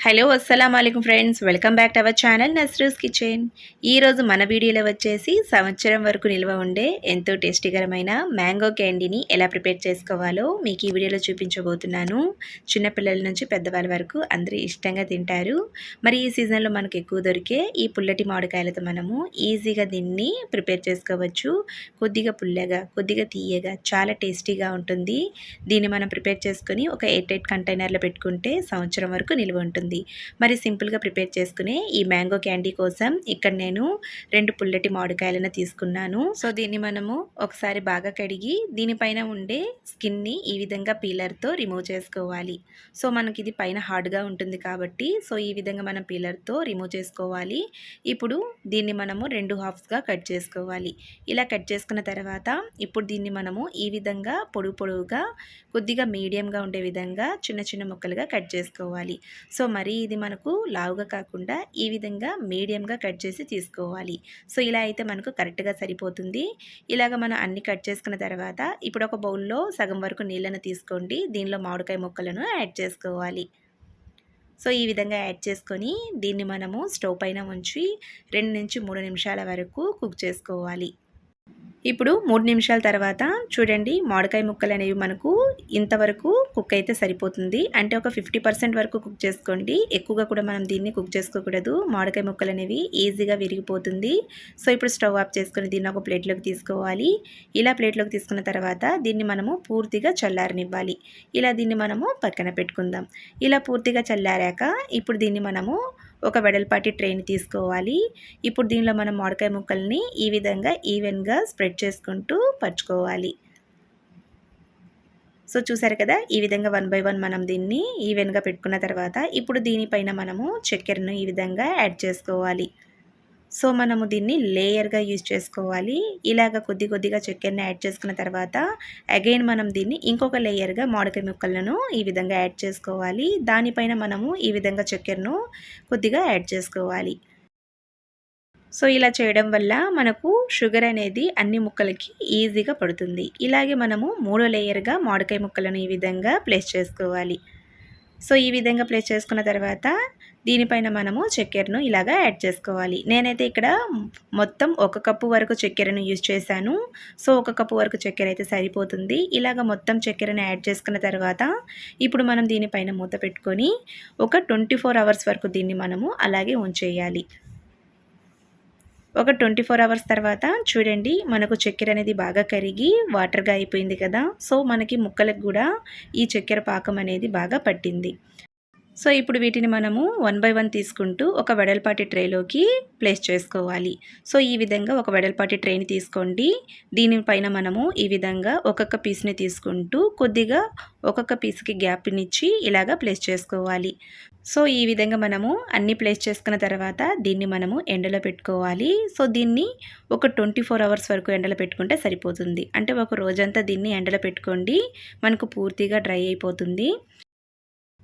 Hello అస్సలం అయికం friends welcome back to our channel Nasrus kitchen ఈరోజు మన వీడియోలో వచ్చేసి సంవత్సరం వరకు నిల్వ ఉండే ఎంతో టేస్టీకరమైన మ్యాంగో క్యాండీని ఎలా ప్రిపేర్ చేసుకోవాలో మీకు ఈ వీడియోలో చూపించబోతున్నాను. చిన్నపిల్లల నుంచి పెద్దవాళ్ళ వరకు అందరూ ఇష్టంగా తింటారు. మరి ఈ సీజన్లో మనకు ఎక్కువ దొరికే ఈ పుల్లటి మామిడికాయలతో మనము ఈజీగా దీన్ని ప్రిపేర్ చేసుకోవచ్చు. కొద్దిగా పుల్లగా కొద్దిగా తీయగా చాలా టేస్టీగా ఉంటుంది. దీన్ని మనం ప్రిపేర్ చేసుకొని ఒక ఎయిట్ ఎయిట్ కంటైనర్లో పెట్టుకుంటే సంవత్సరం వరకు నిల్వ ఉంటుంది. ఉంటుంది మరి సింపుల్గా ప్రిపేర్ చేసుకునే ఈ మ్యాంగో క్యాండీ కోసం ఇక్కడ నేను రెండు పుల్లటి మామిడికాయలను తీసుకున్నాను. సో దీన్ని మనము ఒకసారి బాగా కడిగి దీనిపైన ఉండే స్కిన్ని ఈ విధంగా పీలర్తో రిమూవ్ చేసుకోవాలి. సో మనకి ఇది పైన హార్డ్గా ఉంటుంది కాబట్టి సో ఈ విధంగా మనం పీలర్తో రిమూవ్ చేసుకోవాలి. ఇప్పుడు దీన్ని మనము రెండు హాఫ్స్గా కట్ చేసుకోవాలి. ఇలా కట్ చేసుకున్న తర్వాత ఇప్పుడు దీన్ని మనము ఈ విధంగా పొడుగు పొడుగుగా కొద్దిగా మీడియంగా ఉండే విధంగా చిన్న చిన్న ముక్కలుగా కట్ చేసుకోవాలి. సో మరీ ఇది మనకు లావుగా కాకుండా ఈ విధంగా మీడియంగా కట్ చేసి తీసుకోవాలి. సో ఇలా అయితే మనకు కరెక్ట్గా సరిపోతుంది. ఇలాగ మనం అన్ని కట్ చేసుకున్న తర్వాత ఇప్పుడు ఒక బౌల్లో సగం వరకు నీళ్ళను తీసుకోండి. దీనిలో మామిడికాయ ముక్కలను యాడ్ చేసుకోవాలి. సో ఈ విధంగా యాడ్ చేసుకొని దీన్ని మనము స్టవ్ పైన ఉంచి రెండు నుంచి మూడు నిమిషాల వరకు కుక్ చేసుకోవాలి. ఇప్పుడు మూడు నిమిషాల తర్వాత చూడండి మామిడికాయ ముక్కలు అనేవి మనకు ఇంతవరకు కుక్ అయితే సరిపోతుంది. అంటే ఒక ఫిఫ్టీ పర్సెంట్ వరకు కుక్ చేసుకోండి. ఎక్కువగా కూడా మనం దీన్ని కుక్ చేసుకోకూడదు. మామిడికాయ ముక్కలు అనేవి ఈజీగా విరిగిపోతుంది. సో ఇప్పుడు స్టవ్ ఆఫ్ చేసుకుని దీన్ని ఒక ప్లేట్లోకి తీసుకోవాలి. ఇలా ప్లేట్లోకి తీసుకున్న తర్వాత దీన్ని మనము పూర్తిగా చల్లారనివ్వాలి. ఇలా దీన్ని మనము పక్కన పెట్టుకుందాం. ఇలా పూర్తిగా చల్లారాక ఇప్పుడు దీన్ని మనము ఒక వెడల్పాటి ట్రైన్ తీసుకోవాలి. ఇప్పుడు దీనిలో మనం మామిడికాయ ముక్కల్ని ఈ విధంగా ఈవెన్గా స్ప్రెడ్ చేసుకుంటూ పరుచుకోవాలి. సో చూసారు కదా? ఈ విధంగా వన్ బై వన్ మనం దీన్ని ఈవెన్గా పెట్టుకున్న తర్వాత ఇప్పుడు దీనిపైన మనము చక్కెరను ఈ విధంగా యాడ్ చేసుకోవాలి. సో మనము దీన్ని లేయర్గా యూజ్ చేసుకోవాలి. ఇలాగ కొద్ది కొద్దిగా చక్కెరని యాడ్ చేసుకున్న తర్వాత అగైన్ మనం దీన్ని ఇంకొక లేయర్గా మామిడికాయ ముక్కలను ఈ విధంగా యాడ్ చేసుకోవాలి. దానిపైన మనము ఈ విధంగా చక్కెరను కొద్దిగా యాడ్ చేసుకోవాలి. సో ఇలా చేయడం వల్ల మనకు షుగర్ అనేది అన్ని ముక్కలకి ఈజీగా పడుతుంది. ఇలాగే మనము మూడో లేయర్గా మామిడికాయ ముక్కలను ఈ విధంగా ప్లేస్ చేసుకోవాలి. సో ఈ విధంగా ప్లేస్ చేసుకున్న తర్వాత దీనిపైన మనము చక్కెరను ఇలాగా యాడ్ చేసుకోవాలి. నేనైతే ఇక్కడ మొత్తం ఒక కప్పు వరకు చక్కెరను యూజ్ చేశాను. సో ఒక కప్పు వరకు చక్కెర అయితే సరిపోతుంది. ఇలాగ మొత్తం చక్కెరను యాడ్ చేసుకున్న తర్వాత ఇప్పుడు మనం దీనిపైన మూత పెట్టుకొని ఒక ట్వంటీ అవర్స్ వరకు దీన్ని మనము అలాగే ఉంచేయాలి. ఒక ట్వంటీ ఫోర్ అవర్స్ తర్వాత చూడండి మనకు చక్కెర అనేది బాగా కరిగి వాటర్గా అయిపోయింది కదా. సో మనకి ముక్కలకు కూడా ఈ చక్కెర పాకం అనేది బాగా పట్టింది. సో ఇప్పుడు వీటిని మనము వన్ బై వన్ తీసుకుంటూ ఒక వెడల్పాటి ట్రేలోకి ప్లేస్ చేసుకోవాలి. సో ఈ విధంగా ఒక వెడల్పాటి ట్రేని తీసుకోండి. దీనిపైన మనము ఈ విధంగా ఒక్కొక్క పీస్ని తీసుకుంటూ కొద్దిగా ఒక్కొక్క పీస్కి గ్యాప్నిచ్చి ఇలాగా ప్లేస్ చేసుకోవాలి. సో ఈ విధంగా మనము అన్ని ప్లేస్ చేసుకున్న తర్వాత దీన్ని మనము ఎండలో పెట్టుకోవాలి. సో దీన్ని ఒక ట్వంటీ ఫోర్ అవర్స్ వరకు ఎండలో పెట్టుకుంటే సరిపోతుంది. అంటే ఒక రోజంతా దీన్ని ఎండలో పెట్టుకోండి. మనకు పూర్తిగా డ్రై అయిపోతుంది.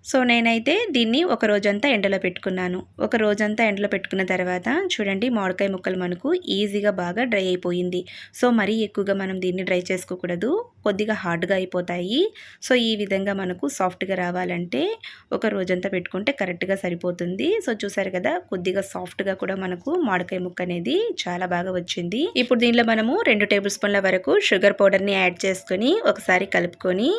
సో నేనైతే దీన్ని ఒక రోజంతా ఎండలో పెట్టుకున్నాను. ఒక రోజంతా ఎండలో పెట్టుకున్న తర్వాత చూడండి మామిడికాయ ముక్కలు మనకు ఈజీగా బాగా డ్రై అయిపోయింది. సో మరీ ఎక్కువగా మనం దీన్ని డ్రై చేసుకోకూడదు. కొద్దిగా హార్డ్గా అయిపోతాయి. సో ఈ విధంగా మనకు సాఫ్ట్గా రావాలంటే ఒక రోజంతా పెట్టుకుంటే కరెక్ట్గా సరిపోతుంది. సో చూసారు కదా కొద్దిగా సాఫ్ట్గా కూడా మనకు మామిడికాయ ముక్క అనేది చాలా బాగా వచ్చింది. ఇప్పుడు దీనిలో మనము రెండు టేబుల్ స్పూన్ల వరకు షుగర్ పౌడర్ని యాడ్ చేసుకొని ఒకసారి కలుపుకొని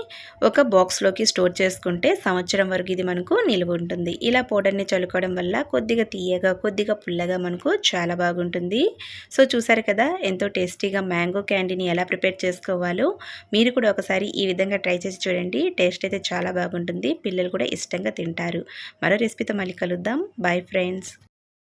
ఒక బాక్స్లోకి స్టోర్ చేసుకుంటే సంవత్సరం వరకు ఇది మనకు నిలువ ఉంటుంది. ఇలా పౌడర్ని చల్లుకోవడం వల్ల కొద్దిగా తీయగా కొద్దిగా పుల్లగా మనకు చాలా బాగుంటుంది. సో చూసారు కదా ఎంతో టేస్టీగా మ్యాంగో క్యాండీని ఎలా ప్రిపేర్ చేసుకోవాలో మీరు కూడా ఒకసారి ఈ విధంగా ట్రై చేసి చూడండి. టేస్ట్ అయితే చాలా బాగుంటుంది. పిల్లలు కూడా ఇష్టంగా తింటారు. మరో రెసిపీతో మళ్ళీ కలుద్దాం. Bye friends